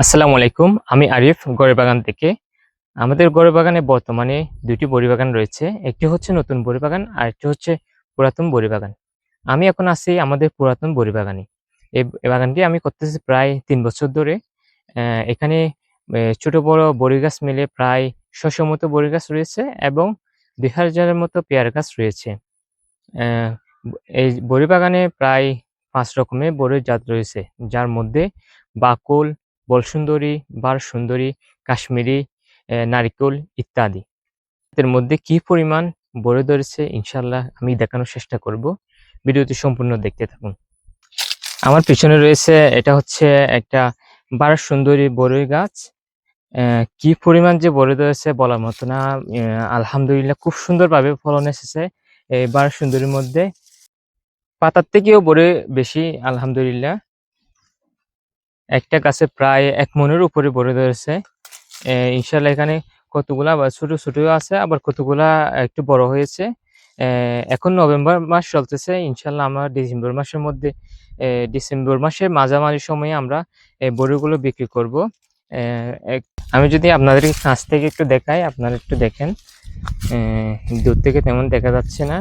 আসসালামু আলাইকুম, আমি আরিফ গড়ে বাগান থেকে। আমাদের গড়ে বাগানে বর্তমানে দুটি বড়ি বাগান রয়েছে, একটি হচ্ছে নতুন বড়ি বাগান আর একটি হচ্ছে পুরাতন বড়ি বাগান আমি এখন আছি আমাদের পুরাতন বড়ি বাগানে এই বাগানটি আমি করতেছি প্রায় তিন বছর ধরে। এখানে ছোট বড় বড়ি গাছ মিলে প্রায় ছশো মতো বড়ি গাছ রয়েছে এবং দুই হাজারের মতো পেয়ারা গাছ রয়েছে। এই বড়ি বাগানে প্রায় পাঁচ রকমের বড়ির জাত রয়েছে, যার মধ্যে বাকুল বলসুন্দরী বার সুন্দরী কাশ্মীরি নারিকেল ইত্যাদি। এর মধ্যে কি পরিমাণ বড়ে ধরেছে ইনশাল্লাহ আমি দেখানোর চেষ্টা করব। ভিডিওটি সম্পূর্ণ দেখতে থাকুন। আমার পিছনে রয়েছে, এটা হচ্ছে একটা বার সুন্দরী বড়ই গাছ। কি পরিমাণ যে বড়ে ধরেছে বলার মতো না। আলহামদুলিল্লাহ খুব সুন্দরভাবে ফলন এসেছে এই বার সুন্দরীর মধ্যে। পাতার থেকেও বড়ে বেশি, আলহামদুলিল্লাহ। একটা গাছে প্রায় এক মনের উপরে ভরে ধরেছে। ইনশাল্লাহ এখানে কতগুলা ছোট ছোট আছে, আবার কতগুলা একটু বড় হয়েছে। এখন নভেম্বর মাস চলতেছে ইনশাল্লাহ আমরা ডিসেম্বর মাসের মধ্যে ডিসেম্বর মাসের মাঝামাঝি সময়ে আমরা বড়িগুলো বিক্রি করব। আমি যদি আপনাদের কাছ থেকে একটু দেখাই, আপনারা একটু দেখেন। দূর থেকে তেমন দেখা যাচ্ছে না।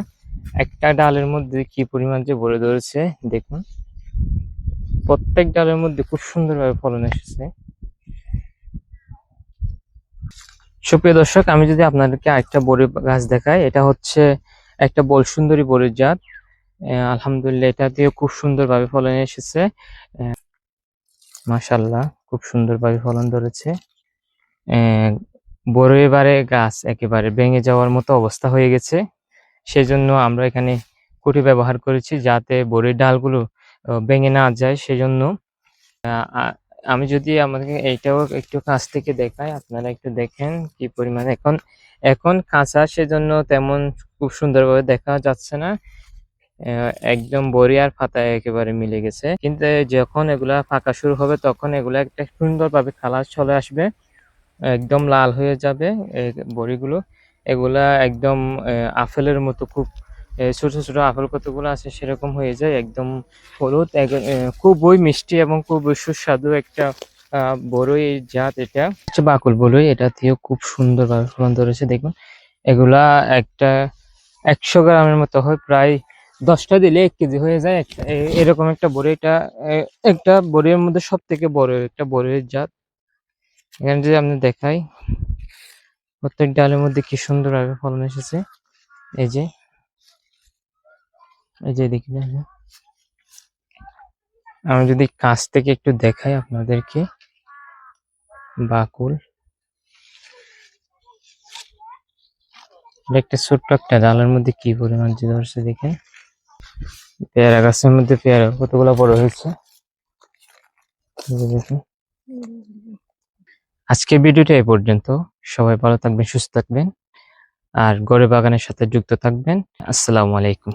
একটা ডালের মধ্যে কি পরিমাণ যে বড়ে ধরেছে, দেখুন। প্রত্যেক ডালের মধ্যে খুব সুন্দরভাবে ফলন এসেছে। সুপ্রিয় দর্শক, আমি যদি আপনাদেরকে আরেকটা বড়ি গাছ দেখাই, এটা হচ্ছে একটা বল সুন্দরী বড়ির জাত। আলহামদুলিল্লাহ, এটা দিয়ে খুব সুন্দরভাবে ফলন এসেছে। মাশাল্লাহ খুব সুন্দরভাবে ফলন ধরেছে। বড় এবারে গাছ একেবারে ভেঙে যাওয়ার মতো অবস্থা হয়ে গেছে। সেজন্য আমরা এখানে কুটি ব্যবহার করেছি যাতে বড়ির ডালগুলো ভেঙে না যায় সেজন্য আমি যদি আমাদের এইটাও একটু কাছ থেকে দেখাই, আপনারা একটু দেখেন কি পরিমাণে। এখন এখন কাঁচা সেজন্য তেমন খুব সুন্দরভাবে দেখা যাচ্ছে না। একদম বড়ি আর পাতা একেবারে মিলে গেছে। কিন্তু যখন এগুলা ফাঁকা শুরু হবে, তখন এগুলা একটা সুন্দরভাবে কালার চলে আসবে। একদম লাল হয়ে যাবে বড়িগুলো। এগুলা একদম আপেলের মতো খুব ছোট ছোট আপেল কতগুলো আছে সেরকম হয়ে যায়, একদম হলুদ খুবই মিষ্টি এবং খুবই সুস্বাদু একটা বড়ই জাত এটা। হচ্ছে বাকুল বড়ই এটা দিয়েও খুব সুন্দরভাবে ফলন ধরেছে, দেখুন। এগুলা একটা একশো গ্রামের মতো হয়, প্রায় দশটা দিলে এক কেজি হয়ে যায়। এরকম একটা বড়ি এটা একটা বড়ির মধ্যে সব থেকে বড় একটা বড়ির জাত। এখানে যদি আপনি দেখাই, প্রত্যেক ডালের মধ্যে কি সুন্দরভাবে ফলন এসেছে। এই যে এই যে দেখি আমি যদি কাছ থেকে একটু দেখাই আপনাদেরকে, বাকুল। একটা ছোট্ট একটা ডালের মধ্যে কি পরিমাণ যে ধরছে দেখে? পেয়ারা গাছের মধ্যে পেয়ারা, কতগুলো বড় হয়েছে? দেখুন। আজকের ভিডিওটা এই পর্যন্ত। সবাই ভালো থাকবেন, সুস্থ থাকবেন, আর গড়ে বাগানের সাথে যুক্ত থাকবেন। আসসালামু আলাইকুম।